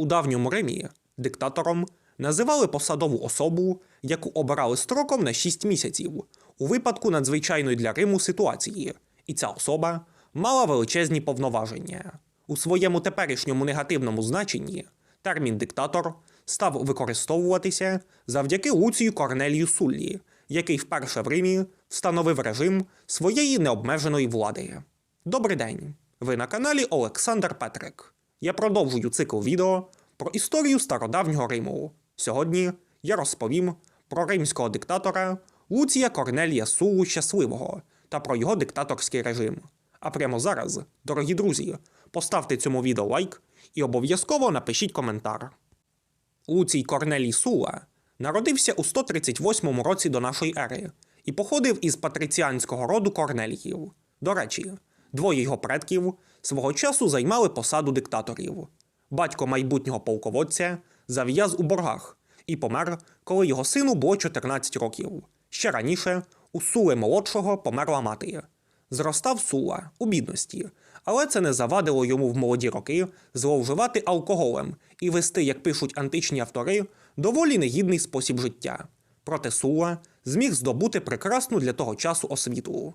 У давньому Римі диктатором називали посадову особу, яку обирали строком на 6 місяців у випадку надзвичайної для Риму ситуації, і ця особа мала величезні повноваження. У своєму теперішньому негативному значенні термін диктатор став використовуватися завдяки Луцію Корнелію Суллі, який вперше в Римі встановив режим своєї необмеженої влади. Добрий день! Ви на каналі Олександр Петрик. Я продовжую цикл відео про історію стародавнього Риму. Сьогодні я розповім про римського диктатора Луція Корнелія Сулу Щасливого та про його диктаторський режим. А прямо зараз, дорогі друзі, поставте цьому відео лайк і обов'язково напишіть коментар. Луцій Корнелій Сула народився у 138 році до нашої ери і походив із патриціанського роду Корнеліїв. До речі, двоє його предків свого часу займали посаду диктаторів. Батько майбутнього полководця зав'яз у боргах і помер, коли його сину було 14 років. Ще раніше у Сули молодшого померла мати. Зростав Сула у бідності, але це не завадило йому в молоді роки зловживати алкоголем і вести, як пишуть античні автори, доволі негідний спосіб життя. Проте Сула зміг здобути прекрасну для того часу освіту.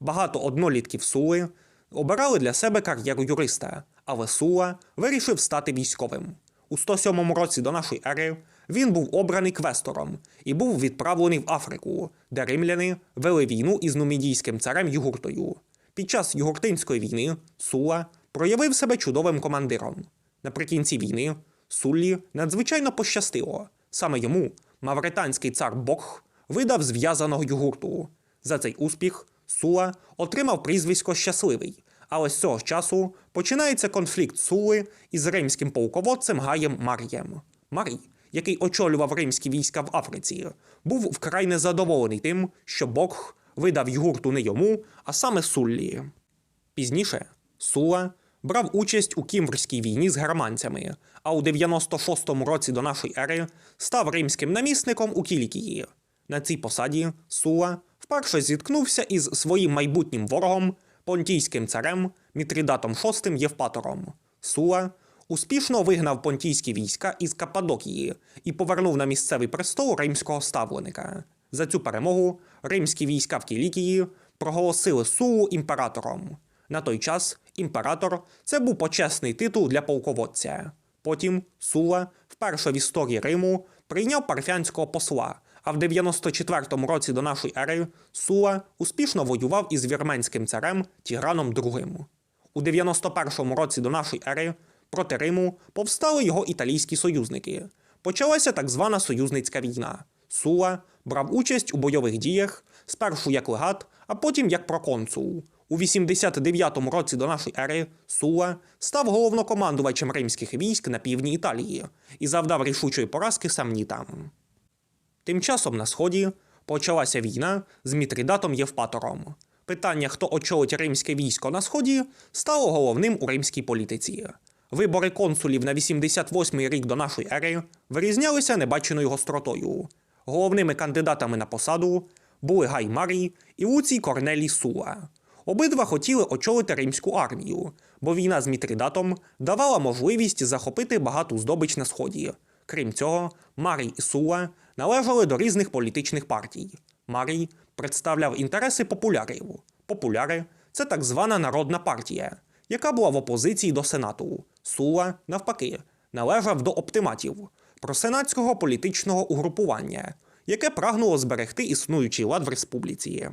Багато однолітків Сули обирали для себе кар'єру юриста, але Сула вирішив стати військовим. У 107 році до нашої ери він був обраний квестором і був відправлений в Африку, де римляни вели війну із нумідійським царем Югуртою. Під час Югуртинської війни Сула проявив себе чудовим командиром. Наприкінці війни Суллі надзвичайно пощастило. Саме йому мавританський цар Бокх видав зв'язаного югурту. За цей успіх Сула отримав прізвисько Щасливий, але з цього часу починається конфлікт Сули із римським полководцем Гаєм Мар'єм. Марій, який очолював римські війська в Африці, був вкрай незадоволений тим, що Бокх видав югурту не йому, а саме Суллі. Пізніше Сула брав участь у Кімврській війні з германцями, а у 96-му році до нашої ери став римським намісником у Кілікії. На цій посаді Сула вперше зіткнувся із своїм майбутнім ворогом, понтійським царем Мітрідатом VI Євпатором. Сула успішно вигнав понтійські війська із Каппадокії і повернув на місцевий престол римського ставленика. За цю перемогу римські війська в Кілікії проголосили Сулу імператором. На той час імператор це був почесний титул для полководця. Потім Сула вперше в історії Риму прийняв парфянського посла, а в 94-му році до нашої ери Сула успішно воював із вірменським царем Тіграном II. У 91-му році до нашої ери проти Риму повстали його італійські союзники. Почалася так звана союзницька війна. Сула брав участь у бойових діях спершу як легат, а потім як проконсул. У 89-му році до нашої ери Сула став головнокомандувачем римських військ на півдні Італії і завдав рішучої поразки самнітам. Тим часом на сході почалася війна з Мітрідатом Євпатором. Питання, хто очолить римське військо на сході, стало головним у римській політиці. Вибори консулів на 88-й рік до нашої ери вирізнялися небаченою гостротою. Головними кандидатами на посаду були Гай Марій і Луцій Корнелій Сула. Обидва хотіли очолити римську армію, бо війна з Мітридатом давала можливість захопити багату здобич на сході. Крім цього, Марій і Сула належали до різних політичних партій. Марій представляв інтереси популярів. Популяри це так звана народна партія, яка була в опозиції до сенату. Сула, навпаки, належав до оптиматів просенатського політичного угрупування, яке прагнуло зберегти існуючий лад в республіці.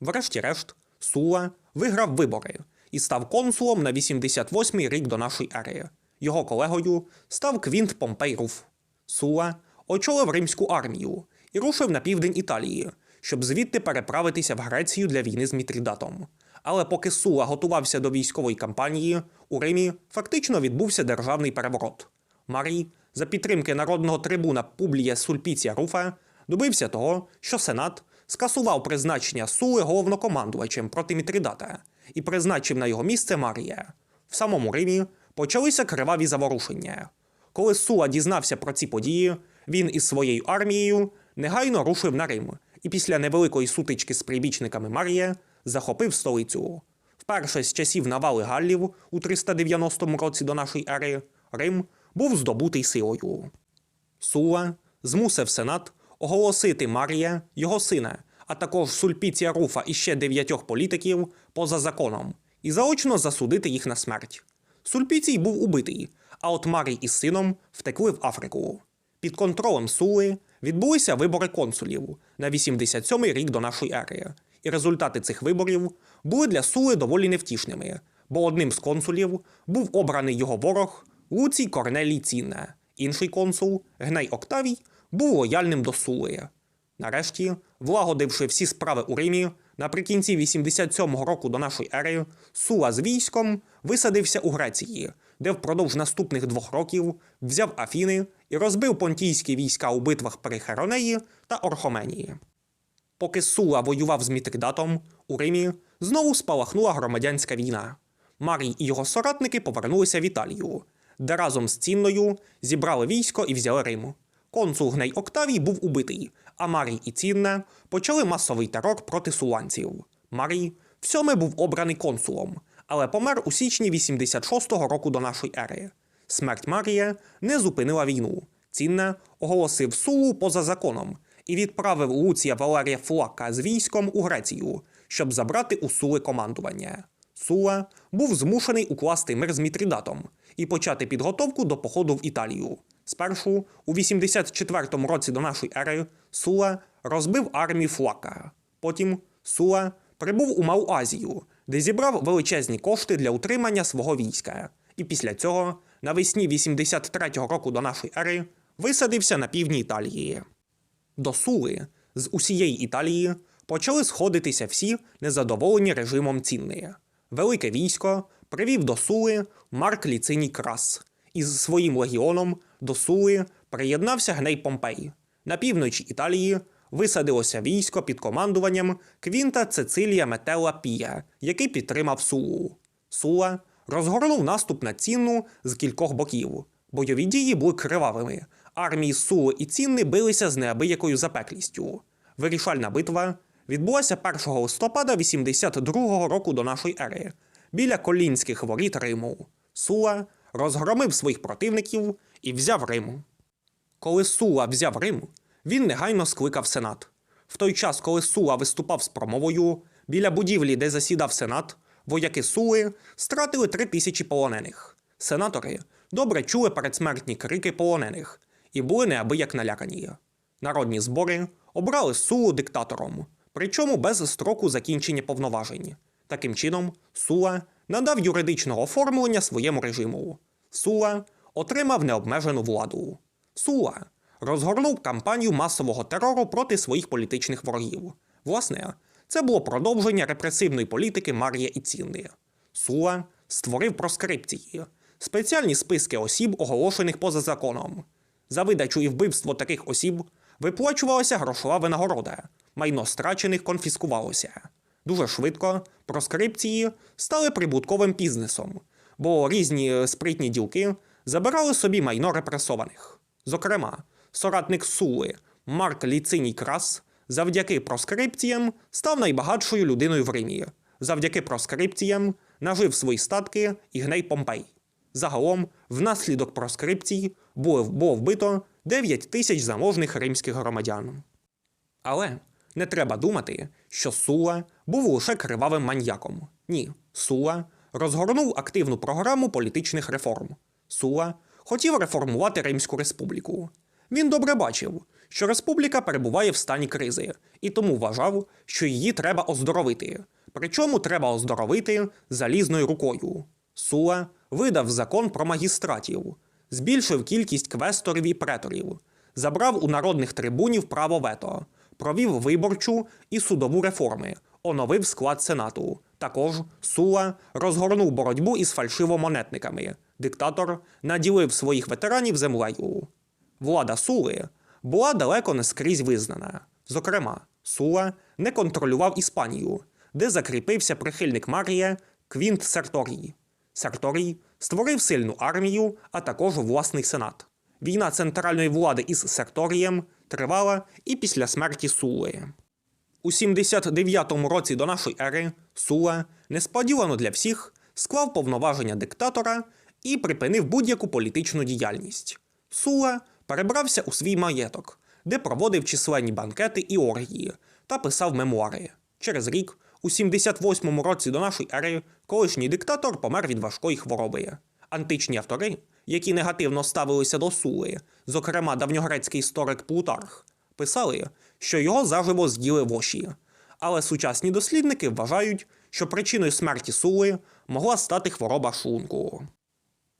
Врешті-решт, Сула виграв вибори і став консулом на 88-й рік до нашої ери. Його колегою став Квінт Помпей Руф. Сула очолив римську армію і рушив на південь Італії, щоб звідти переправитися в Грецію для війни з Мітрідатом. Але поки Сула готувався до військової кампанії, у Римі фактично відбувся державний переворот. Марій, за підтримки народного трибуна Публія Сульпіція Руфа, добився того, що Сенат скасував призначення Сули головнокомандувачем проти Мітридата і призначив на його місце Марія. В самому Римі почалися криваві заворушення. Коли Сула дізнався про ці події, він із своєю армією негайно рушив на Рим і після невеликої сутички з прибічниками Марія захопив столицю. Вперше з часів навали Галлів у 390 році до нашої ери Рим був здобутий силою. Сула змусив Сенат оголосити Марія, його сина, а також Сульпіція Руфа і ще дев'ятьох політиків поза законом і заочно засудити їх на смерть. Сульпіцій був убитий, а от Марій із сином втекли в Африку. Під контролем Сули відбулися вибори консулів на 87-й рік до нашої ери, і результати цих виборів були для Сули доволі невтішними, бо одним з консулів був обраний його ворог Луцій Корнелій Цінне, інший консул, Гней Октавій, був лояльним до Сули. Нарешті, влагодивши всі справи у Римі, наприкінці 87-го року до нашої ери, Сула з військом висадився у Греції, де впродовж наступних двох років взяв Афіни і розбив понтійські війська у битвах при Херонеї та Орхоменії. Поки Сула воював з Мітридатом, у Римі знову спалахнула громадянська війна. Марій і його соратники повернулися в Італію, де разом з цінною зібрали військо і взяли Рим. Консул Гней Октавій був убитий, а Марій і Цінна почали масовий терор проти суланців. Марій всьоме був обраний консулом, але помер у січні 86-го року до нашої ери. Смерть Марія не зупинила війну. Цінна оголосив Сулу поза законом і відправив Луція Валерія Флака з військом у Грецію, щоб забрати у Сули командування. Сула був змушений укласти мир з Мітридатом і почати підготовку до походу в Італію. Спершу, у 84-му році до нашої ери, Сула розбив армію Флака. Потім Сула прибув у Малу Азію, де зібрав величезні кошти для утримання свого війська. І після цього, навесні 83-го року до нашої ери, висадився на півдні Італії. До Сули з усієї Італії почали сходитися всі незадоволені режимом цінної. Велике військо привів до Сули Марк Ліциній Крас. Із своїм легіоном до Сули приєднався Гней Помпей. На півночі Італії висадилося військо під командуванням Квінта Цецилія Метела Пія, який підтримав Сулу. Сула розгорнув наступ на Цінну з кількох боків. Бойові дії були кривавими. Армії Сули і Цінни билися з неабиякою запеклістю. Вирішальна битва відбулася 1 листопада 82-го року до нашої ери біля колінських воріт Риму. Сула розгромив своїх противників і взяв Рим. Коли Сула взяв Рим, він негайно скликав сенат. В той час, коли Сула виступав з промовою, біля будівлі, де засідав сенат, вояки Сули стратили три тисячі полонених. Сенатори добре чули передсмертні крики полонених і були неабияк налякані. Народні збори обрали Сулу диктатором, причому без строку закінчення повноважень. Таким чином, Сула надав юридичного оформлення своєму режиму. Сула отримав необмежену владу. Сула розгорнув кампанію масового терору проти своїх політичних ворогів. Власне, це було продовження репресивної політики Марія і Цінни. Сула створив проскрипції, спеціальні списки осіб, оголошених поза законом. За видачу і вбивство таких осіб виплачувалася грошова винагорода, майно страчених конфіскувалося. Дуже швидко проскрипції стали прибутковим бізнесом, бо різні спритні ділки забирали собі майно репресованих. Зокрема, соратник Сули Марк Ліциній Крас завдяки проскрипціям став найбагатшою людиною в Римі. Завдяки проскрипціям нажив свої статки і гней Помпей. Загалом, внаслідок проскрипцій було вбито 9 тисяч заможних римських громадян. Але не треба думати, що Сула був лише кривавим маньяком. Ні, Сула розгорнув активну програму політичних реформ. Сула хотів реформувати Римську республіку. Він добре бачив, що республіка перебуває в стані кризи, і тому вважав, що її треба оздоровити. Причому треба оздоровити залізною рукою. Сула видав закон про магістратів, збільшив кількість квесторів і преторів, забрав у народних трибунів право вето, провів виборчу і судову реформи, оновив склад сенату. Також Сула розгорнув боротьбу із фальшивомонетниками. Диктатор наділив своїх ветеранів землею. Влада Сули була далеко не скрізь визнана. Зокрема, Сула не контролював Іспанію, де закріпився прихильник Марія Квінт Серторій. Серторій створив сильну армію, а також власний сенат. Війна центральної влади із Серторієм тривала і після смерті Сули. У 79-му році до нашої ери Сула, несподівано для всіх, склав повноваження диктатора і припинив будь-яку політичну діяльність. Сула перебрався у свій маєток, де проводив численні банкети і оргії та писав мемуари. Через рік, у 78-му році до нашої ери, колишній диктатор помер від важкої хвороби. Античні автори, які негативно ставилися до Сули, зокрема давньогрецький історик Плутарх, писали, що його заживо з'їли воші. Але сучасні дослідники вважають, що причиною смерті Сули могла стати хвороба шлунку.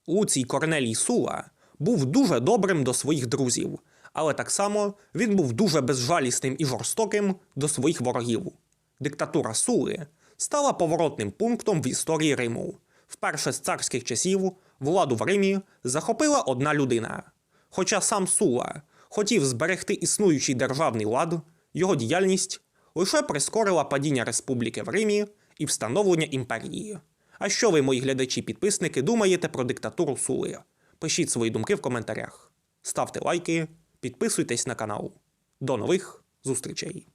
Луцій Корнелій Сула був дуже добрим до своїх друзів, але так само він був дуже безжалісним і жорстоким до своїх ворогів. Диктатура Сули стала поворотним пунктом в історії Риму. Вперше з царських часів владу в Римі захопила одна людина. Хоча сам Сула хотів зберегти існуючий державний лад, його діяльність лише прискорила падіння республіки в Римі і встановлення імперії. А що ви, мої глядачі-підписники, думаєте про диктатуру Сулия? Пишіть свої думки в коментарях. Ставте лайки, підписуйтесь на канал. До нових зустрічей!